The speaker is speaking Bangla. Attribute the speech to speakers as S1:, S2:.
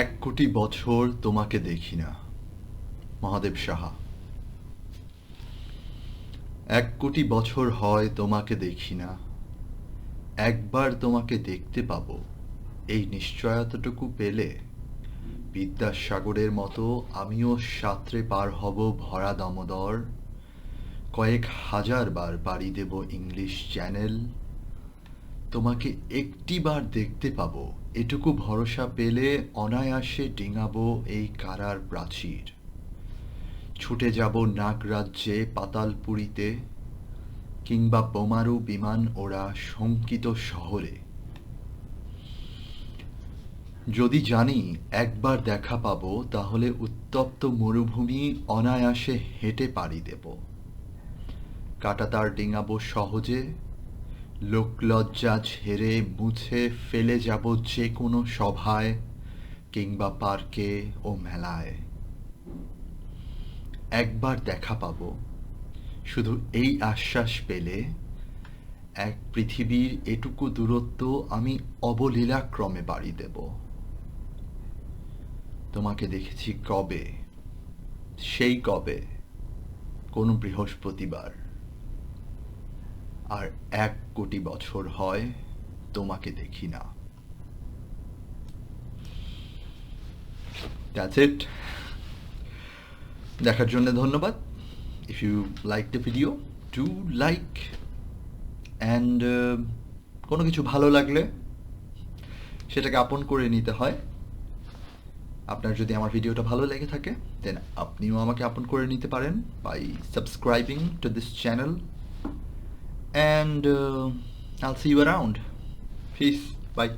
S1: এক কোটি বছর তোমাকে দেখি না, মহাদেব সাহা। এক কোটি বছর হয় তোমাকে দেখি না, একবার তোমাকে দেখতে পাব। এই নিশ্চয়তাটুকু পেলে বিদ্যাসাগরের মতো আমিও সাঁতরে পার হব ভরা দামোদর। কয়েক হাজার বার পাড়ি দেব ইংলিশ চ্যানেল, তোমাকে একটিবার দেখতে পাবো। এটুকু ভরসা পেলে অনায়াসে ডিঙাবো এই কারার প্রাচীর। ছুটে যাব নাগরাজ্যে পাতালপুরীতে কিংবা বোমারু বিমান ওরা শঙ্কিত শহরে। যদি জানি একবার দেখা পাবো, তাহলে উত্তপ্ত মরুভূমি অনায়াসে হেঁটে পাড়ি দেব। কাটাতার ডিঙাবো সহজে লোকলজ্জা ঝেড়ে মুছে ফেলে যাব যে কোনো সভায় কিংবা পার্কে ও মেলায়। একবার দেখা পাবো। শুধু এই আশ্বাস পেলে এক পৃথিবীর এটুকু দূরত্ব আমি অবলীলাক্রমে বাড়ি দেব। তোমাকে দেখেছি কবে? সেই কবে? কোনো বৃহস্পতিবার। আর এক কোটি বছর হয় তোমাকে দেখি না। ইট দেখার জন্য ধন্যবাদ। If you like the video to like and কোনো কিছু ভালো লাগলে সেটাকে আপন করে নিতে হয়। আপনার যদি আমার ভিডিওটা ভালো লেগে থাকে দেন আপনিও আমাকে আপন করে নিতে পারেন by subscribing to this channel and uh, I'll see you around. Peace. Bye.